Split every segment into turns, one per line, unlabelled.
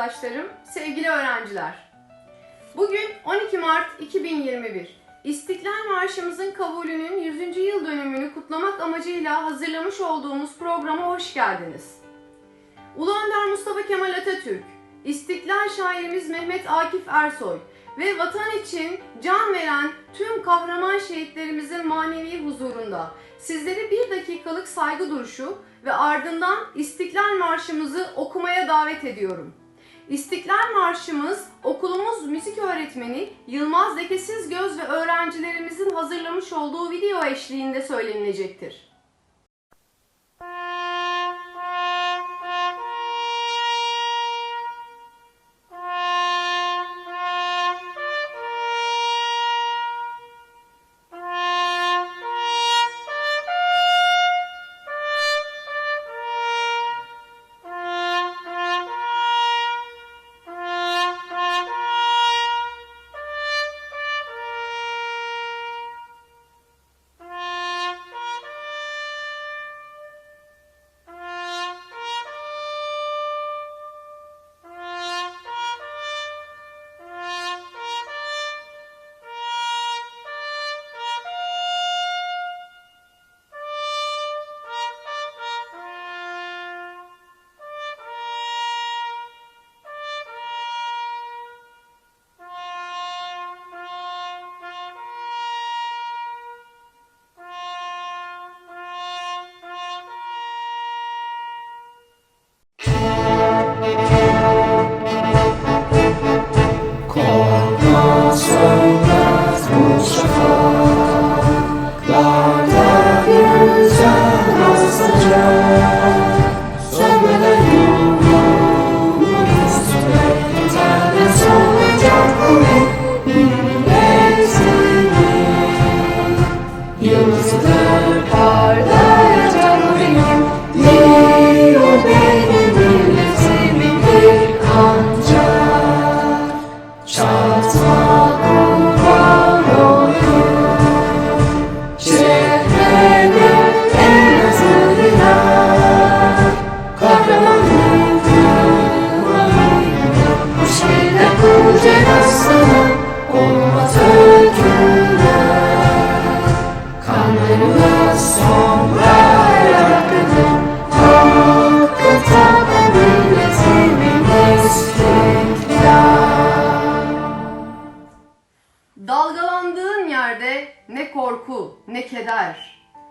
arkadaşlarım, sevgili öğrenciler. Bugün 12 Mart 2021. İstiklal Marşımızın kabulünün 100. yıl dönümünü kutlamak amacıyla hazırlamış olduğumuz programa hoş geldiniz. Ulu Önder Mustafa Kemal Atatürk, İstiklal şairimiz Mehmet Akif Ersoy ve vatan için can veren tüm kahraman şehitlerimizin manevi huzurunda sizleri bir dakikalık saygı duruşu ve ardından İstiklal Marşımızı okumaya davet ediyorum. İstiklal Marşımız okulumuz müzik öğretmeni Yılmaz Lekesiz Göz ve öğrencilerimizin hazırlamış olduğu video eşliğinde söylenilecektir.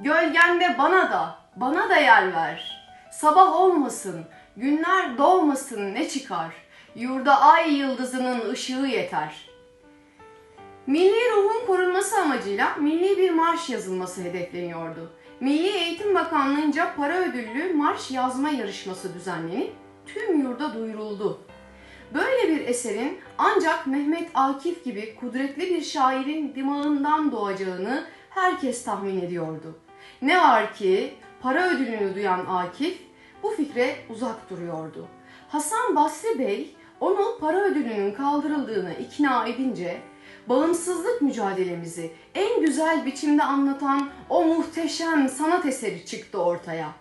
Gölgende bana da, bana da yer ver. Sabah olmasın, günler doğmasın ne çıkar. Yurda ay yıldızının ışığı yeter. Milli ruhun korunması amacıyla milli bir marş yazılması hedefleniyordu. Milli Eğitim Bakanlığı'nca para ödüllü marş yazma yarışması düzenlenip tüm yurda duyuruldu. Böyle bir eserin ancak Mehmet Akif gibi kudretli bir şairin dimağından doğacağını herkes tahmin ediyordu. Ne var ki para ödülünü duyan Akif bu fikre uzak duruyordu. Hasan Basri Bey onu para ödülünün kaldırıldığına ikna edince bağımsızlık mücadelemizi en güzel biçimde anlatan o muhteşem sanat eseri çıktı ortaya.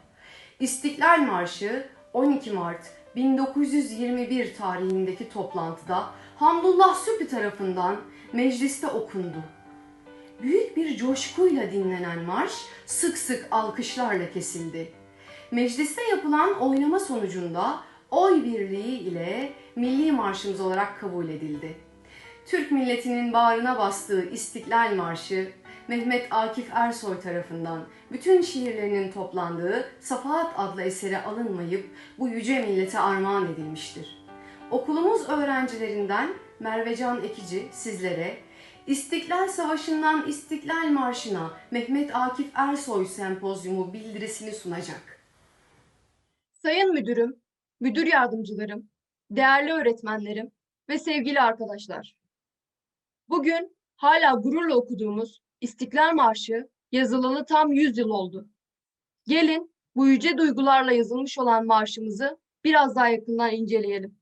İstiklal Marşı 12 Mart 1921 tarihindeki toplantıda Hamdullah Sübhi tarafından mecliste okundu. Büyük bir coşkuyla dinlenen marş sık sık alkışlarla kesildi. Mecliste yapılan oynama sonucunda oy birliği ile milli marşımız olarak kabul edildi. Türk milletinin bağrına bastığı İstiklal Marşı Mehmet Akif Ersoy tarafından bütün şiirlerinin toplandığı Safahat adlı esere alınmayıp bu yüce millete armağan edilmiştir. Okulumuz öğrencilerinden Mervecan Ekici sizlere İstiklal Savaşı'ndan İstiklal Marşı'na Mehmet Akif Ersoy Sempozyumu bildirisini sunacak.
Sayın Müdürüm, müdür yardımcılarım, değerli öğretmenlerim ve sevgili arkadaşlar. Bugün hala gururla okuduğumuz İstiklal Marşı yazılalı tam 100 yıl oldu. Gelin bu yüce duygularla yazılmış olan marşımızı biraz daha yakından inceleyelim.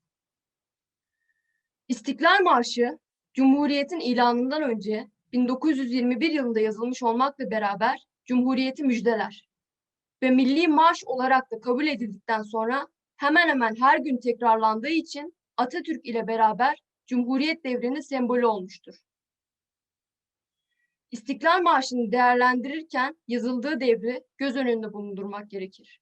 İstiklal Marşı, Cumhuriyet'in ilanından önce 1921 yılında yazılmış olmakla beraber Cumhuriyeti müjdeler ve milli marş olarak da kabul edildikten sonra hemen hemen her gün tekrarlandığı için Atatürk ile beraber Cumhuriyet devrinin sembolü olmuştur. İstiklal Marşı'nı değerlendirirken yazıldığı devri göz önünde bulundurmak gerekir.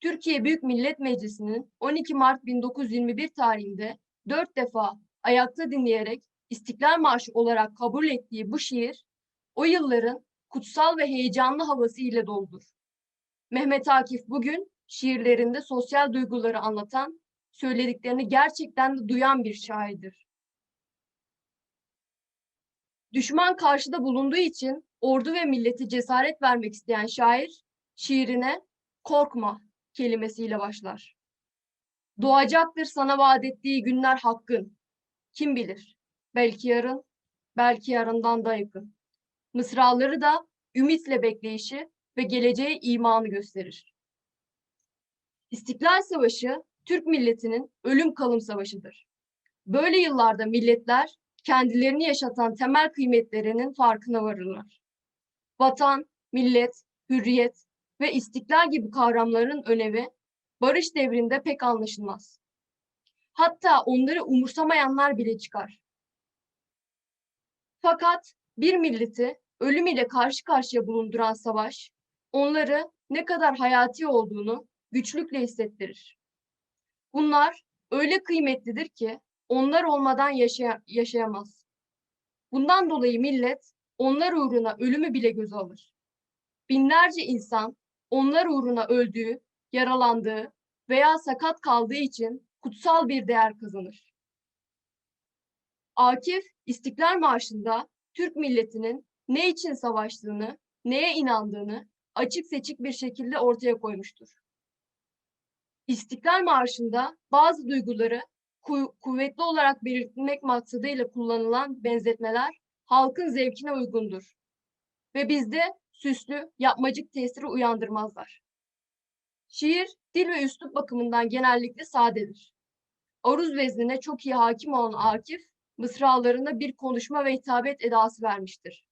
Türkiye Büyük Millet Meclisi'nin 12 Mart 1921 tarihinde dört defa ayakta dinleyerek İstiklal Marşı olarak kabul ettiği bu şiir, o yılların kutsal ve heyecanlı havası ile doludur. Mehmet Akif bugün şiirlerinde sosyal duyguları anlatan, söylediklerini gerçekten de duyan bir şairdir. Düşman karşıda bulunduğu için ordu ve milleti cesaret vermek isteyen şair, şiirine korkma kelimesiyle başlar. Doğacaktır sana vaat ettiği günler hakkın. Kim bilir? Belki yarın, belki yarından da yakın. Mısraları da ümitle bekleyişi ve geleceğe imanı gösterir. İstiklal Savaşı Türk milletinin ölüm kalım savaşıdır. Böyle yıllarda milletler kendilerini yaşatan temel kıymetlerinin farkına varırlar. Vatan, millet, hürriyet ve istiklal gibi kavramların önemi barış devrinde pek anlaşılmaz. Hatta onları umursamayanlar bile çıkar. Fakat bir milleti ölüm ile karşı karşıya bulunduran savaş, onları ne kadar hayati olduğunu güçlükle hissettirir. Bunlar öyle kıymetlidir ki onlar olmadan yaşaya- yaşayamaz. Bundan dolayı millet onlar uğruna ölümü bile göze alır. Binlerce insan onlar uğruna öldüğü, yaralandığı veya sakat kaldığı için kutsal bir değer kazanır. Akif İstiklal Marşı'nda Türk milletinin ne için savaştığını, neye inandığını açık seçik bir şekilde ortaya koymuştur. İstiklal Marşı'nda bazı duyguları ku- kuvvetli olarak belirtmek maksadıyla kullanılan benzetmeler halkın zevkine uygundur ve bizde süslü, yapmacık tesiri uyandırmazlar. Şiir, dil ve üslup bakımından genellikle sadedir. Aruz veznine çok iyi hakim olan Akif, mısralarında bir konuşma ve hitabet edası vermiştir.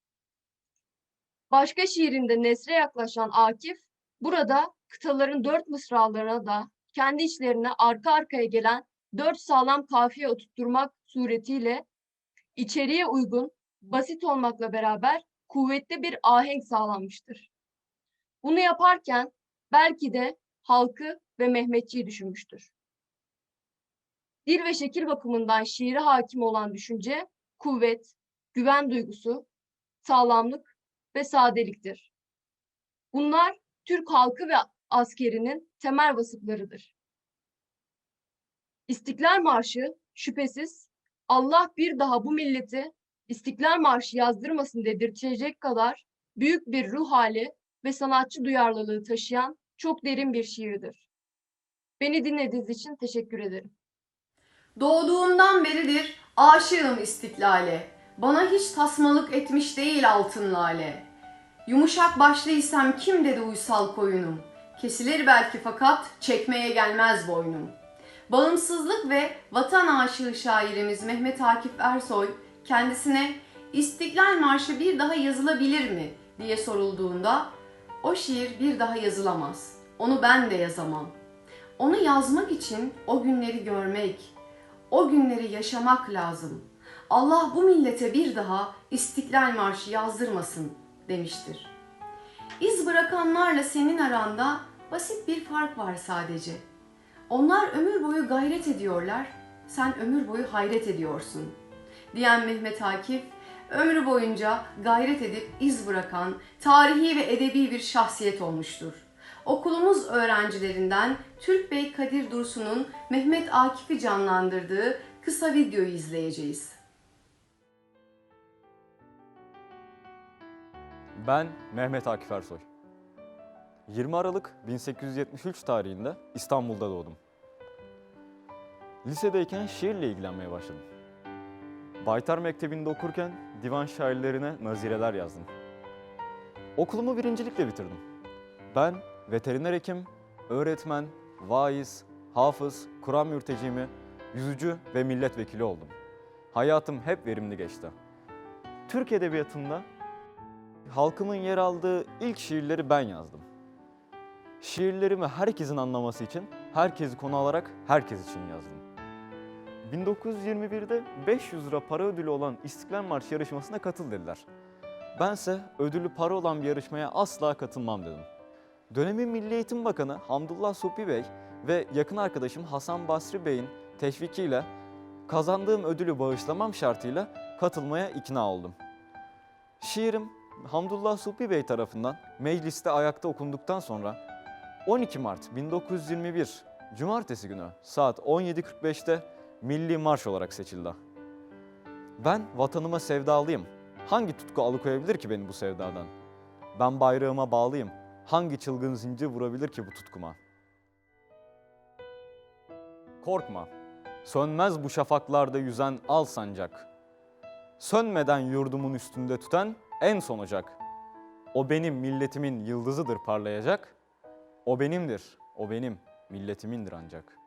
Başka şiirinde nesre yaklaşan Akif, burada kıtaların dört mısralarına da kendi içlerine arka arkaya gelen dört sağlam kafiye oturtturmak suretiyle içeriğe uygun, basit olmakla beraber kuvvetli bir ahenk sağlanmıştır. Bunu yaparken belki de halkı ve Mehmetçiyi düşünmüştür. Dil ve şekil bakımından şiire hakim olan düşünce, kuvvet, güven duygusu, sağlamlık ve sadeliktir. Bunlar Türk halkı ve askerinin temel vasıflarıdır. İstiklal Marşı şüphesiz Allah bir daha bu milleti İstiklal Marşı yazdırmasın dedirtecek kadar büyük bir ruh hali ve sanatçı duyarlılığı taşıyan çok derin bir şiirdir. Beni dinlediğiniz için teşekkür ederim.
Doğduğumdan beridir aşığım istiklale. Bana hiç tasmalık etmiş değil altın lale. Yumuşak başlıysam kim dedi uysal koyunum. Kesilir belki fakat çekmeye gelmez boynum. Bağımsızlık ve vatan aşığı şairimiz Mehmet Akif Ersoy kendisine İstiklal Marşı bir daha yazılabilir mi diye sorulduğunda o şiir bir daha yazılamaz. Onu ben de yazamam. Onu yazmak için o günleri görmek, o günleri yaşamak lazım. Allah bu millete bir daha İstiklal Marşı yazdırmasın demiştir. İz bırakanlarla senin aranda basit bir fark var sadece. Onlar ömür boyu gayret ediyorlar, sen ömür boyu hayret ediyorsun. Diyen Mehmet Akif, ömrü boyunca gayret edip iz bırakan tarihi ve edebi bir şahsiyet olmuştur. Okulumuz öğrencilerinden Türk Bey Kadir Dursun'un Mehmet Akif'i canlandırdığı kısa videoyu izleyeceğiz.
Ben Mehmet Akif Ersoy. 20 Aralık 1873 tarihinde İstanbul'da doğdum. Lisedeyken şiirle ilgilenmeye başladım. Baytar Mektebi'nde okurken divan şairlerine nazireler yazdım. Okulumu birincilikle bitirdim. Ben veteriner hekim, öğretmen, vaiz, hafız, Kur'an mürtecimi, yüzücü ve milletvekili oldum. Hayatım hep verimli geçti. Türk Edebiyatı'nda halkımın yer aldığı ilk şiirleri ben yazdım. Şiirlerimi herkesin anlaması için herkesi konu alarak herkes için yazdım. 1921'de 500 lira para ödülü olan İstiklal Marşı yarışmasına katıl dediler. Bense ödülü para olan bir yarışmaya asla katılmam dedim. Dönemin Milli Eğitim Bakanı Hamdullah Supi Bey ve yakın arkadaşım Hasan Basri Bey'in teşvikiyle kazandığım ödülü bağışlamam şartıyla katılmaya ikna oldum. Şiirim Hamdullah Supi Bey tarafından mecliste ayakta okunduktan sonra 12 Mart 1921 Cumartesi günü saat 17.45'te Milli Marş olarak seçildi. Ben vatanıma sevdalıyım. Hangi tutku alıkoyabilir ki beni bu sevdadan? Ben bayrağıma bağlıyım. Hangi çılgın zincir vurabilir ki bu tutkuma? Korkma. Sönmez bu şafaklarda yüzen al sancak. Sönmeden yurdumun üstünde tüten en son ocak. O benim milletimin yıldızıdır parlayacak. O benimdir, o benim milletimindir ancak.